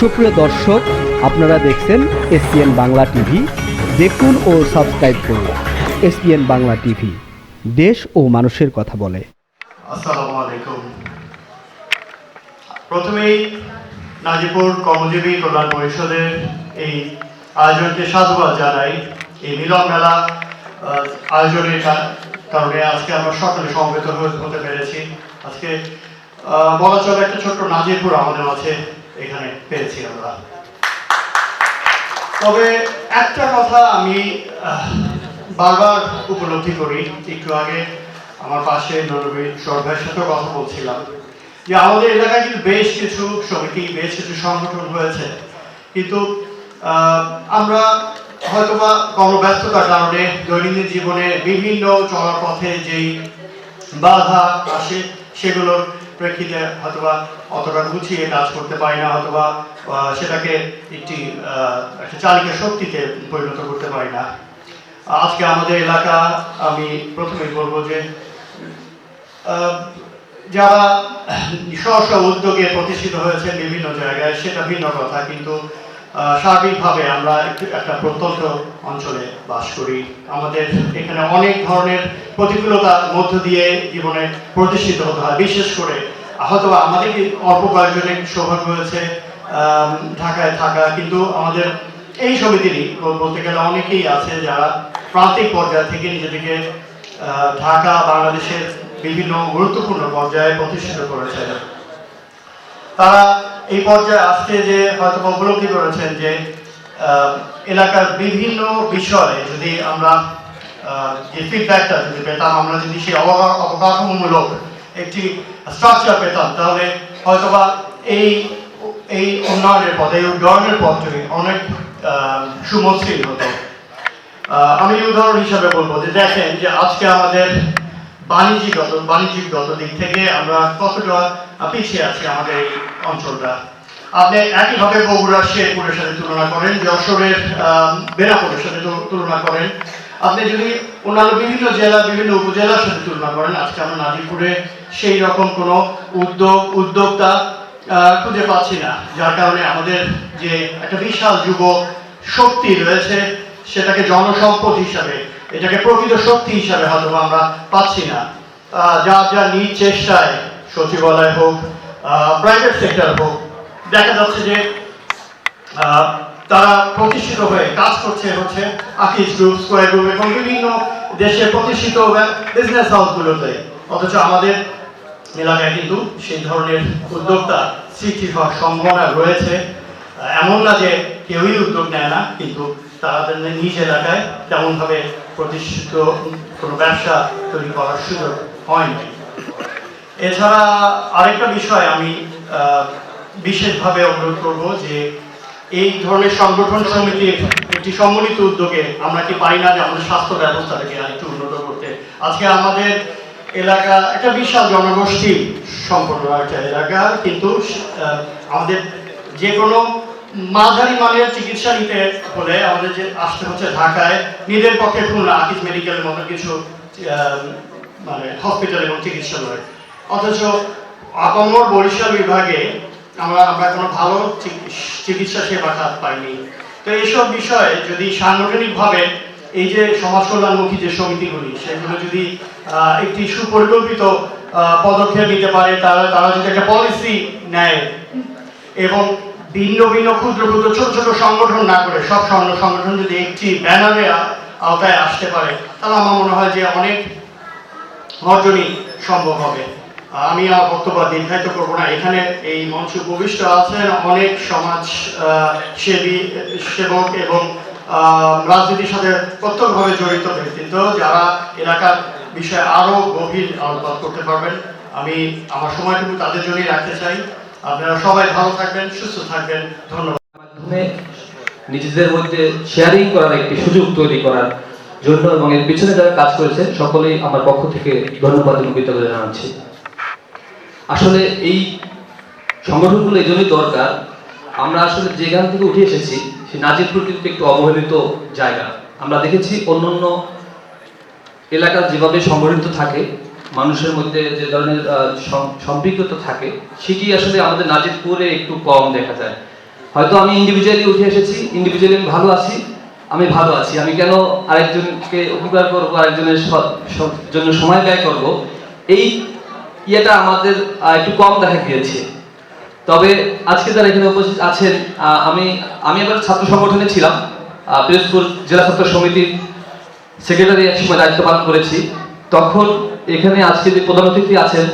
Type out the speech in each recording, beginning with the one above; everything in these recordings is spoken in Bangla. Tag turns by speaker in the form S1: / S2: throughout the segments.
S1: সুপ্রিয় দর্শক, আপনারা দেখছেন এসপিএন বাংলা টিভি। দেখুন ও সাবস্ক্রাইব করুন এসপিএন বাংলা টিভি। দেশ ও মানুষের কথা বলে।
S2: আসসালামু আলাইকুম। প্রথমেই নাজিপুর কর্মজীবী কল্যাণ পরিষদের এই আয়োজনকে সাধুবাদ জানাই। এই মিলন মেলা আয়োজনের কারণে আজকে আমরা সকলে সমবেত হতে পেরেছি। আজকে বলা চলে একটা ছোট্ট নাজিরপুর আমাদের মাঝে। এখানে পেয়েছি আমরা। তবে একটা কথা আমি বারবার উপলব্ধি করি, একটু আগে আমার পাশে নরবী সর্বের সাথেও কথা বলছিলাম, যে আমাদের এলাকায় কিন্তু বেশ কিছু সমিতি বেশ কিছু সংগঠন হয়েছে। কিন্তু আমরা হয়তোবা কর্মব্যস্ততার কারণে দৈনন্দিন জীবনে বিভিন্ন চলার পথে যেই বাধা আসে, সেগুলোর প্রেক্ষিতে হয়তোবা অতটা গুছিয়ে কাজ করতে পারি না অথবা সেটাকে একটি একটা চালিকা শক্তিতে পরিণত করতে পারি না। আজকে আমাদের এলাকা, আমি প্রথমেই বলব যে যারা স্ব উদ্যোগে প্রতিষ্ঠিত হয়েছে বিভিন্ন জায়গায়, সেটা ভিন্ন কথা, কিন্তু আহ, সার্বিকভাবে আমরা একটা প্রত্যন্ত অঞ্চলে বাস করি। আমাদের এখানে অনেক ধরনের প্রতিকূলতার মধ্য দিয়ে জীবনে প্রতিষ্ঠিত হতে হয়। বিশেষ করে হয়তো আমাদের অল্প কয়েকজনের সৌভাগ্য হয়েছে ঢাকায় থাকা কিন্তু আমাদের এই সমিতিরই বলতে গেলে অনেকেই আছে যারা প্রান্তিক পর্যায় থেকে নিজেদেরকে ঢাকা বাংলাদেশের বিভিন্ন গুরুত্বপূর্ণ পর্যায়ে প্রতিষ্ঠিত করেছে তারা এই পর্যায়ে আজকে যে হয়তো উপলব্ধি করেছেন যে এলাকার বিভিন্ন বিষয়ে যদি আমরা যে ফিডব্যাকটা যদি পেতাম, আমরা যদি সেই অবকা- অবকাঠামোমূলক একটি স্ট্রাকচার পেতাম, তাহলে হয়তোবা এই এই উন্নয়নের পথে, এই উন্নয়নের পথটি অনেক সুমসৃণ হতো। আমি উদাহরণ হিসাবে বলব যে, দেখেন যে আজকে আমাদের বাণিজ্যিকগত বাণিজ্যিকগত দিক থেকে আমরা কতটা পিছিয়ে আছি আমাদের এই অঞ্চলটা। আপনি একইভাবে বগুড়ার শেরপুরের সাথে তুলনা করেন, যশোরের বেনাপুরের সাথে তুলনা করেন। আপনি যদি অন্যান্য বিভিন্ন জেলা, বিভিন্ন উপজেলার সাথে তুলনা করেন, আজকে আমরা নাজিরপুরে সেই রকম কোনো উদ্যোগ, উদ্যোক্তা খুঁজে পাচ্ছি না। যার কারণে আমাদের যে একটা বিশাল যুব শক্তি রয়েছে, সেটাকে জনসম্পদ হিসাবে, এটাকে প্রকৃত শক্তি হিসাবে হয়তো আমরা পাচ্ছি না। যার যা নিজ চেষ্টায় সচিবালয় হোক প্রাইভেট সেক্টর হোক, দেখা যাচ্ছে যে তারা প্রতিষ্ঠিত হয়ে কাজ করছে হচ্ছে আকিস গ্রুপ, স্কোয়ার গ্রুপ এবং বিভিন্ন দেশে প্রতিষ্ঠিত বিজনেস হাউসগুলোতে অথচ আমাদের এলাকায় কিন্তু সেই ধরনের উদ্যোক্তা সৃষ্টি হওয়ার সম্ভাবনা রয়েছে। এমন না যে কেউই উদ্যোগ নেয় না, কিন্তু তাদের নিজ এলাকায় তেমনভাবে প্রতিষ্ঠিত কোনো ব্যবসা তৈরি করার সুযোগ হয়নি এছাড়া আরেকটা বিষয় আমি বিশেষভাবে অনুরোধ করব যে এই ধরনের সংগঠন সমিতির একটি সম্মিলিত উদ্যোগে আমরা কি পারি না যে আমাদের স্বাস্থ্য ব্যবস্থাটাকে আরেকটু উন্নত করতে? আজকে আমাদের এলাকা একটা বিশাল জনগোষ্ঠী সম্পন্ন একটা এলাকা, কিন্তু আমাদের যে কোনো মাঝারি মানের চিকিৎসা নিতে হলে আমাদের যে আসতে হচ্ছে ঢাকায়, নিজের পক্ষে খুলনা, আকিজ মেডিকেলের মতো কিছু মানে হসপিটাল এবং চিকিৎসালয়। অথচ আপামর বরিশাল বিভাগে আমরা আমরা কোনো ভালো চিকি- চিকিৎসা সেবা খাত পাইনি। তো এইসব বিষয়ে যদি সাংগঠনিকভাবে এই যে সমাজ কল্যাণমুখী যে সমিতিগুলি, সেগুলো যদি একটি সুপরিকল্পিত পদক্ষেপ নিতে পারে, তারা তারা যদি একটা পলিসি নেয় এবং ভিন্ন ভিন্ন ক্ষুদ্র ক্ষুদ্র ছোট ছোট সংগঠন না করে সব স্বর্ণ সংগঠন যদি একটি ব্যানারে আওতায় আসতে পারে, তাহলে আমার মনে হয় যে অনেক অর্জনই সম্ভব হবে। আমি আর বক্তব্য দীর্ঘায়িত করব না। এখানে এই মঞ্চে উপবিষ্ট আছেন অনেক সমাজ সেবী সেবক এবং রাজনীতির সাথে প্রত্যক্ষভাবে জড়িত ব্যক্তিত্ব যারা এলাকার বিষয়ে আরও গভীর আলোকপাত করতে পারবেন। আমি আমার সময়টুকু তাদের জন্যই রাখতে চাই। আপনারা সবাই ভালো থাকবেন, সুস্থ থাকবেন। ধন্যবাদ।
S3: নিজেদের মধ্যে শেয়ারিং করার একটি সুযোগ তৈরি করার জন্য এবং এর পিছনে যারা কাজ করেছে সকলেই আমার পক্ষ থেকে ধন্যবাদ এবং কৃতজ্ঞতা জানাচ্ছি। আসলে এই সংগঠনগুলো এই জন্যই দরকার। আমরা আসলে যেখান থেকে উঠে এসেছি, সেই নাজিরপুর কিন্তু একটু অবহেলিত জায়গা। আমরা দেখেছি অন্যান্য এলাকা যেভাবে সংগঠিত থাকে, মানুষের মধ্যে যে ধরনের সম্পৃক্ততা থাকে সেটি আসলে আমাদের নাজিরপুরে একটু কম দেখা যায়। হয়তো আমি ইন্ডিভিজুয়ালি উঠে এসেছি ইন্ডিভিজুয়ালি আমি ভালো আছি, আমি ভালো আছি। আমি কেন আরেকজনকে উপকার করব, আরেকজনের জন্য সময় ব্যয় করব? এই ইয়েটা আমাদের একটু কম দেখা গিয়েছে। তবে আজকে যারা এখানে উপস্থিত আছেন আমি আমি এবার ছাত্র সংগঠনে ছিলাম পিরোজপুর জেলা ছাত্র সমিতির সেক্রেটারি এক সময় দায়িত্ব পালন করেছি। তখন এখানে আজকে যে প্রধান অতিথি আছেন,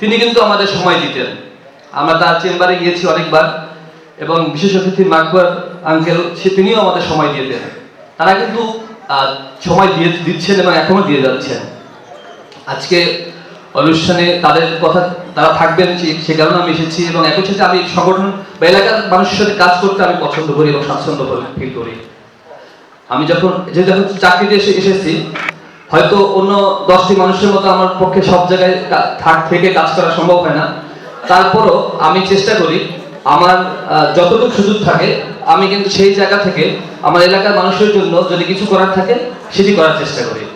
S3: তিনি কিন্তু আমাদের সময় দিতেন। আমরা তার চেম্বারে গিয়েছি অনেকবার, এবং বিশেষ অতিথি মাকবর আঙ্কেল সে তিনিও আমাদের সময় দিয়ে দেন। তারা কিন্তু সময় দিয়ে দিচ্ছেন এবং এখনও দিয়ে যাচ্ছেন। আজকে অনুষ্ঠানে তাদের কথা তারা থাকবেন সে- কারণে আমি এসেছি এবং একই সাথে আমি সংগঠন বা এলাকার মানুষের সাথে কাজ করতে আমি পছন্দ করি এবং স্বাচ্ছন্দ্য ফিল করি। আমি যখন যে যখন চাকরিতে এসে, এসেছি, হয়তো অন্য দশটি মানুষের মতো আমার পক্ষে সব জায়গায় থাক, থেকে কাজ করা সম্ভব হয় না। তারপরও আমি চেষ্টা করি, আমার যতটুকু সুযোগ থাকে, আমি কিন্তু সেই জায়গা থেকে আমার এলাকার মানুষের জন্য যদি কিছু করার থাকে, সেটি করার চেষ্টা করি।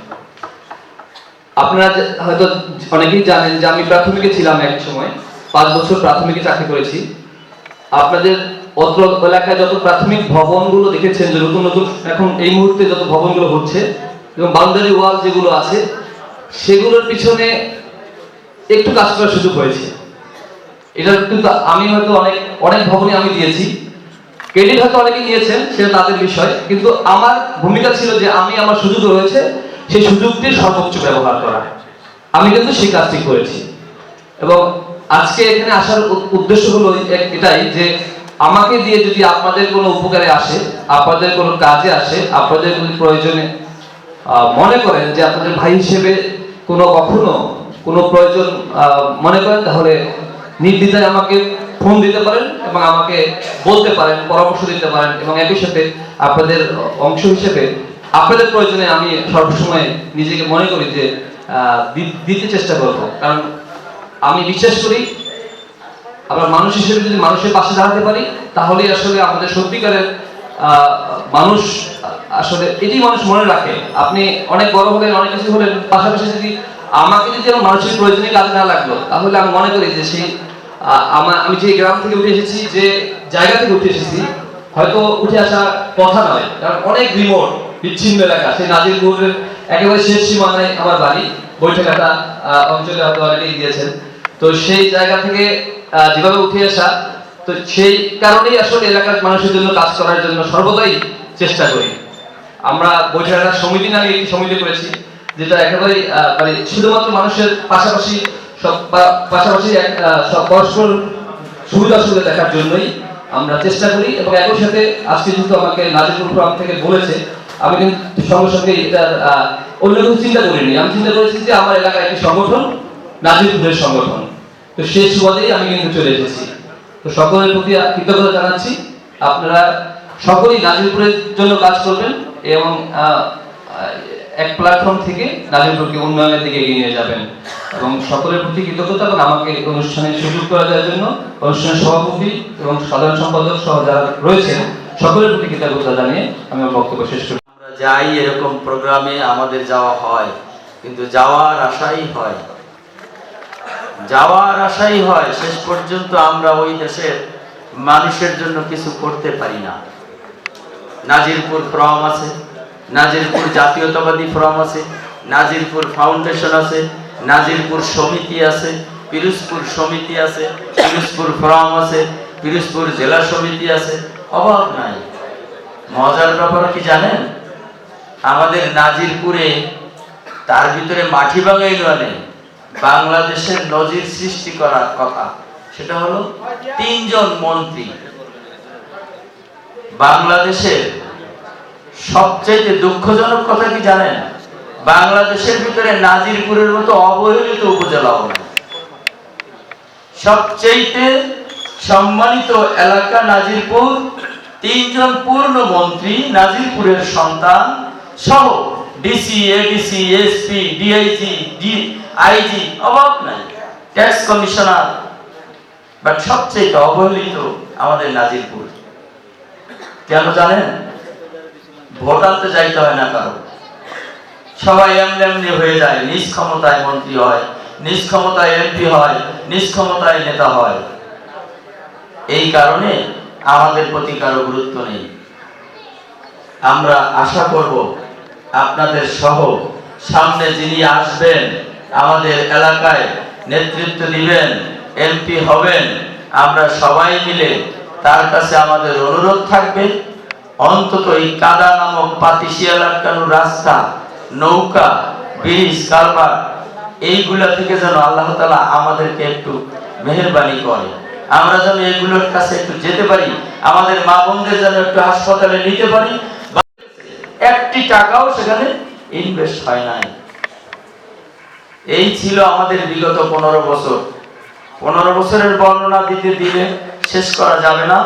S3: আপনারা হয়তো অনেকেই জানেন যে আমি প্রাথমিকে ছিলাম এক সময়, পাঁচ বছর প্রাথমিকে চাকরি করেছি। আপনাদের অত্র এলাকায় যত প্রাথমিক ভবনগুলো দেখেছেন, যে নতুন নতুন এখন এই মুহূর্তে যত ভবনগুলো হচ্ছে, এবং বাউন্ডারি ওয়াল যেগুলো আছে, সেগুলোর পিছনে একটু কাজ করার সুযোগ হয়েছে। এটা কিন্তু আমি হয়তো অনেক অনেক ভবনই আমি দিয়েছি। ক্রেডিট হয়তো অনেকে নিয়েছেন, সেটা তাদের বিষয়। কিন্তু আমার ভূমিকা ছিল যে আমি আমার সুযোগ রয়েছে সেই সুযোগটির সর্বোচ্চ ব্যবহার করা। আমি কিন্তু সেই কাজটি করেছি। এবং আজকে এখানে আসার উদ্দেশ্য হলো এটাই যে আমাকে দিয়ে যদি আপনাদের কোনো উপকারে আসে, আপনাদের কোনো কাজে আসে, আপনাদের কোনো প্রয়োজনে মনে করেন যে আপনাদের ভাই হিসেবে কোনো কখনো কোনো প্রয়োজন মনে করেন, তাহলে নির্দ্বিধায় আমাকে ফোন দিতে পারেন এবং আমাকে বলতে পারেন, পরামর্শ দিতে পারেন এবং একই সাথে আপনাদের অংশ হিসেবে আপনাদের প্রয়োজনে আমি সবসময় নিজেকে মনে করি যে দিতে চেষ্টা করব। কারণ আমি বিশ্বাস করি, আমরা মানুষ হিসেবে যদি মানুষের পাশে দাঁড়াতে পারি তাহলেই আসলে আমাদের সত্যিকারের মানুষ, আসলে এটি মানুষ মনে রাখে। আপনি অনেক বড় হলেন, অনেক কিছু হলেন, পাশাপাশি যদি আমাকে যদি আমার মানুষের প্রয়োজনীয় কাজে না লাগল, তাহলে আমি মনে করি যে সেই আমার আমি যে গ্রাম থেকে উঠে এসেছি, যে জায়গা থেকে উঠে এসেছি, হয়তো উঠে আসা কথা নয়। কারণ অনেক রিমোট বিচ্ছিন্ন এলাকা সেই নাজিরপুরের একেবারে শেষ সীমানায় আমার বাড়ি। বৈঠকাটা অঞ্চলে হয়তো অনেকেই গিয়েছেন তো সেই জায়গা থেকে যেভাবে উঠে আসা তো সেই কারণেই আসলে এলাকার মানুষের জন্য কাজ করার জন্য সর্বদাই চেষ্টা করি। আমরা বৈঠকাটা সমিতি নামে একটি সমিতি করেছি যেটা একেবারেই আহ, মানে শুধুমাত্র মানুষের পাশাপাশি সব পাশাপাশি সব পরস্পর সুবিধা সুবিধা দেখার জন্যই আমরা চেষ্টা করি। এবং একই সাথে আজকে যেহেতু আমাকে নাজিরপুর ফোরাম থেকে বলেছে আমি কিন্তু সঙ্গে সঙ্গে অন্য কিছু চিন্তা করিনি। আমি চিন্তা করেছি যে আমার এলাকায় একটি সংগঠন নাজিরপুরের সংগঠন। তো সেই সুবাদেই আমি কিন্তু চলে এসেছি। তো সকলের প্রতি কৃতজ্ঞতা জানাচ্ছি। আপনারা সকলেই নাজিরপুরের জন্য কাজ করবেন এবং এক প্ল্যাটফর্ম থেকে নাজিরপুরকে উন্নয়নের দিকে এগিয়ে নিয়ে যাবেন। এবং সকলের প্রতি কৃতজ্ঞতা এবং আমাকে অনুষ্ঠানে সুযোগ করে দেওয়ার জন্য অনুষ্ঠানের সভাপতি এবং সাধারণ সম্পাদক সহ যারা রয়েছেন, সকলের প্রতি কৃতজ্ঞতা জানিয়ে আমি আমার বক্তব্য শেষ করি
S4: যাই এরকম প্রোগ্রামে আমাদের যাওয়া হয়, কিন্তু যাওয়ার আশাই হয়। যাওয়ার আশাই হয়, শেষ পর্যন্ত আমরা ওই দেশের মানুষের জন্য কিছু করতে পারি না। নাজিরপুর ফ্রম আছে, নাজিরপুর জাতীয়তাবাদী ফ্রম আছে, নাজিরপুর ফাউন্ডেশন আছে, নাজিরপুর সমিতি আছে, পিরোজপুর সমিতি আছে, পিরুজপুর ফ্রম আছে, পিরুজপুর জেলা সমিতি আছে। অভাব নাই। মজার ব্যাপার কি জানেন? আমাদের নাজিরপুরে তার ভিতরে মাটিভাঙা ইউনিয়নে বাংলাদেশের নজির সৃষ্টি করার কথা। সেটা হলো তিনজন মন্ত্রী। বাংলাদেশের সবচেয়ে দুঃখজনক কথা কি জানেন? বাংলাদেশের ভিতরে নাজিরপুরের মতো অবহেলিত উপজেলা সবচেয়ে সম্মানিত এলাকা নাজিরপুর। তিনজন পূর্ণ মন্ত্রী নাজিরপুরের সন্তান সহ DC ADC SP DIG D IG অভাব নাই। ট্যাক্স কমিশনার বাট সবচেয়ে অবহেলিত আমাদের নাজিরপুর। কেন জানেন? ভোট আনতে যাইতে হয় না কারও। সবাই এমনি এমনি হয়ে যায়। নিজ মন্ত্রী হয়, নিজ এমপি হয়, নিজ নেতা হয়। এই কারণে আমাদের প্রতি কারও গুরুত্ব নেই। আমরা আশা করব আপনাদের সহ সামনে যিনি আসবেন, আমাদের এলাকায় নেতৃত্ব দিবেন, এমপি হবেন, আমরা সবাই মিলে তার কাছে আমাদের অনুরোধ থাকবে। অন্তত এই কাদা নামক পাতিশিয়া লাটকানোর রাস্তা, নৌকা, ব্রিজ, কারবার, এইগুলা থেকে যেন আল্লাহ তালা আমাদেরকে একটু মেহরবানি করে। আমরা যেন এগুলোর কাছে একটু যেতে পারি, আমাদের মা বোনদের যেন একটু হাসপাতালে নিতে পারি একটি টাকাও সেখানে ইনভেস্ট হয় নাই। এই ছিল আমাদের বিগত পনেরো বছর। পনেরো বছরের বর্ণনা দিতে দিলে শেষ করা যাবে না।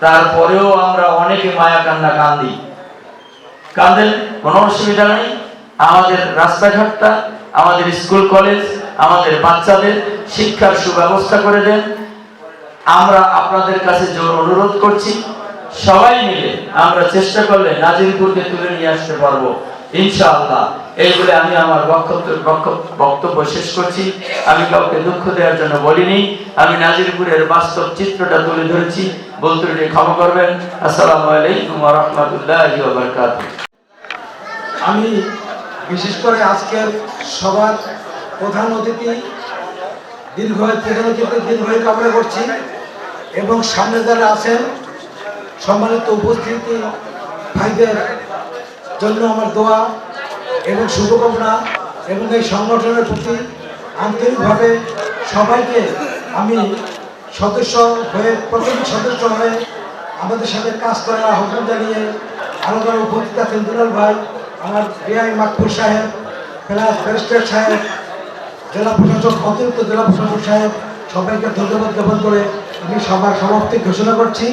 S4: তারপরেও আমরা অনেকে মায়া কান্না কান্দি। কাঁদেন কোনো অসুবিধা নেই। আমাদের রাস্তাঘাটটা, আমাদের স্কুল কলেজ, আমাদের বাচ্চাদের শিক্ষার সুব্যবস্থা করে দেন। আমরা আপনাদের কাছে জোর অনুরোধ করছি। সবাই মিলে আমরা চেষ্টা করলে নাজিরপুরকে তুলে নিয়ে আসতে পারব, ইনশাআল্লাহ। এই বলে আমি আমার বক্তব্য শেষ করছি। আমি কাউকে দুঃখ দেওয়ার জন্য বলিনি। আমি নাজিরপুরের বাস্তব চিত্রটা তুলে ধরেছি। বলতে ক্ষমা করবেন। আসসালামু আলাইকুম রাহমাতুল্লাহি
S5: আমি বিশেষ করে আজকের সবার প্রধান অতিথি দীর্ঘ প্রধান অতিথি দীর্ঘ কামনা করছি এবং সামনে যারা আছেন সম্মানিত উপস্থিতি, ভাইদের জন্য আমার দোয়া এবং শুভকামনা এবং এই সংগঠনের প্রতি আন্তরিকভাবে সবাইকে আমি সদস্য হয়ে, প্রতিটি সদস্য হয়ে আমাদের সাথে কাজ করার আহ্বান জানিয়ে যারা উপস্থিত আছেন, দুলাল ভাই, আমার বিআই মাকফুর সাহেব প্লাস ব্যারিস্টার সাহেব, জেলা প্রশাসক, অতিরিক্ত জেলা প্রশাসক সাহেব, সবাইকে ধন্যবাদ জ্ঞাপন করে আমি সবার সমাপ্তি ঘোষণা করছি।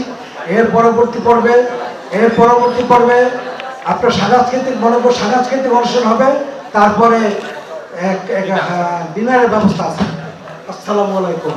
S5: এর পরবর্তী পর্বে, এর পরবর্তী পর্বে আপনার সাংস্কৃতিক মনে করো সাংস্কৃতিক অনুষ্ঠান হবে। তারপরে ডিনারের ব্যবস্থা আছে। আসসালামু আলাইকুম।